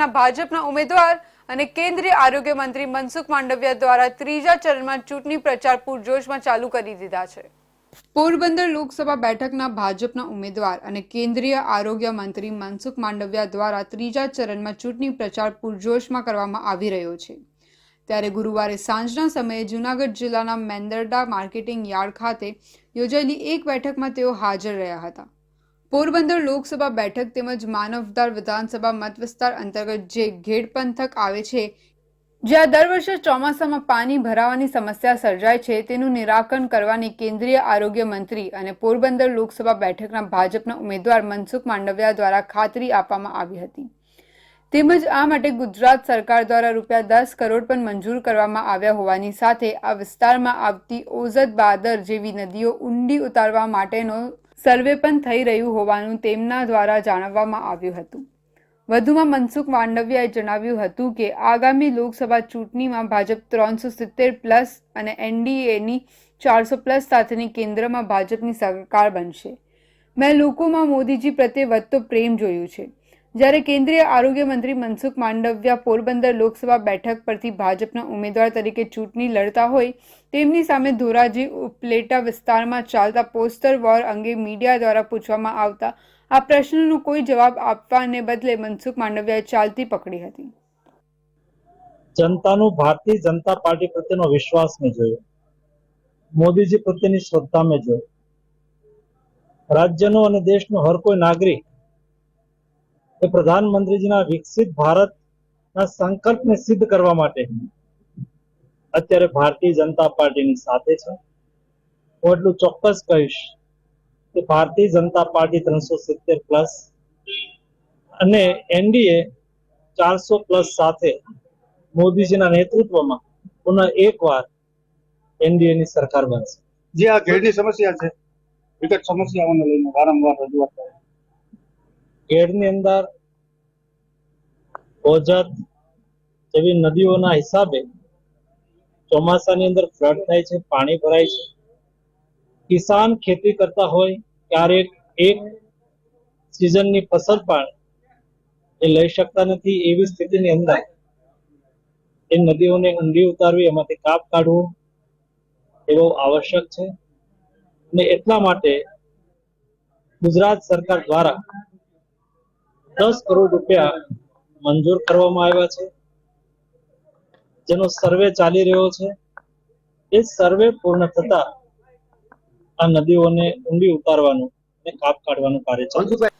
બેઠકના ભાજપના ઉમેદવાર અને કેન્દ્રીય આરોગ્ય મંત્રી મનસુખ માંડવિયા દ્વારા ત્રીજા ચરણમાં ચૂંટણી પ્રચાર પૂરજોશમાં ચાલુ કરી દીધા છે. પોરબંદર લોકસભા બેઠકના ભાજપના ઉમેદવાર અને કેન્દ્રીય આરોગ્ય મંત્રી મનસુખ માંડવિયા દ્વારા ત્રીજા ચરણમાં ચૂંટણી પ્રચાર પૂરજોશમાં કરવામાં આવી રહ્યો છે. ત્યારે ગુરુવારે સાંજના સમયે જૂનાગઢ જિલ્લાના મેંદરડા માર્કેટિંગ યાર્ડ ખાતે યોજાયેલી એક બેઠકમાં તેઓ હાજર રહ્યા હતા. પોરબંદર લોકસભા બેઠક તેમજ માનવદાર વિધાનસભા મત વિસ્તાર અંતર્ગત જે ઘેડ પંથક આવે છે, જ્યાં દર વર્ષે ચોમાસામાં પાણી ભરાવાની સમસ્યા સર્જાય છે, તેનું નિરાકરણ કરવાની કેન્દ્રીય આરોગ્ય મંત્રી અને પોરબંદર લોકસભા બેઠકના ભાજપના ઉમેદવાર મનસુખ માંડવિયા દ્વારા ખાતરી આપવામાં આવી હતી. તેમજ આ માટે ગુજરાત સરકાર દ્વારા રૂપિયા દસ કરોડ પણ મંજૂર કરવામાં આવ્યા હોવાની સાથે આ વિસ્તારમાં આવતી ઓઝત બાદર જેવી નદીઓ ઊંડી ઉતારવા માટેનો સર્વે પણ થઈ રહ્યું હોવાનું તેમના દ્વારા જાણવવામાં આવ્યું હતું. વધુમાં મનસુખ માંડવિયાએ જણાવ્યું હતું કે, આગામી લોકસભા ચૂંટણીમાં ભાજપ ત્રણસો સિત્તેર પ્લસ અને એનડીએની ચારસો પ્લસ સાથેની કેન્દ્રમાં ભાજપની સરકાર બનશે. મેં લોકોમાં મોદીજી પ્રત્યે વધતો પ્રેમ જોયું છે. જ્યારે કેન્દ્રીય આરોગ્ય મંત્રી મનસુખ માંડવિયા પોરબંદર લોકસભા બેઠક પરથી ભાજપના ઉમેદવાર તરીકે ચૂંટણી લડતા હોય, તેમની સામે ધોરાજી ઉપલેટા વિસ્તારમાં ચાલતા પોસ્ટર વોર અંગે મીડિયા દ્વારા પૂછવામાં આવતા આ પ્રશ્નનો કોઈ જવાબ આપવાને બદલે મનસુખ માંડવિયાએ ચાલતી પકડી હતી. જનતાનું, ભારતીય જનતા પાર્ટી પ્રત્યેનો વિશ્વાસ મેં જોયો. મોદીજી પ્રત્યેની શ્રદ્ધા મેં જોયો રાજ્યનો અને દેશનો હર કોઈ નાગરિક એ પ્રધાનમંત્રીજીના વિકસિત ભારતના સંકલ્પને સિદ્ધ કરવા માટે. અત્યારે ભારતીય જનતા પાર્ટીની સાથે છે. હું એટલું ચોક્કસ કહીશ કે ભારતીય જનતા પાર્ટી ત્રણસો સિત્તેર પ્લસ અને એનડીએ ચારસો પ્લસ સાથે મોદીજીના નેતૃત્વમાં પુનઃ એકવાર એનડીએ ની સરકાર બનશે. જે આ ઘેરની સમસ્યા છે, વિકટ સમસ્યાઓને લઈને વારંવાર રજૂઆત કરે ખેડની અંદર ઓજત જેવી નદીઓના હિસાબે ચોમાસાની અંદર ફ્લડ થાય છે, પાણી ભરાય છે. કિસાન ખેતી કરતા હોય ક્યારેક એક સિઝનની ફસલ પણ એ લઈ શકતા નથી એવી સ્થિતિની અંદર એ નદીઓને ઊંડી ઉતારવી, એમાંથી કાપ કાઢવું એ બહુ આવશ્યક છે. ને એટલા માટે ગુજરાત સરકાર દ્વારા દસ કરોડ રૂપિયા મંજૂર કરવામાં આવ્યા છે જેનો સર્વે ચાલી રહ્યો છે એ સર્વે પૂર્ણ થતા આ નદીઓને ઊંડી ઉતારવાનું અને કાપ કાઢવાનું કાર્ય ચાલુ.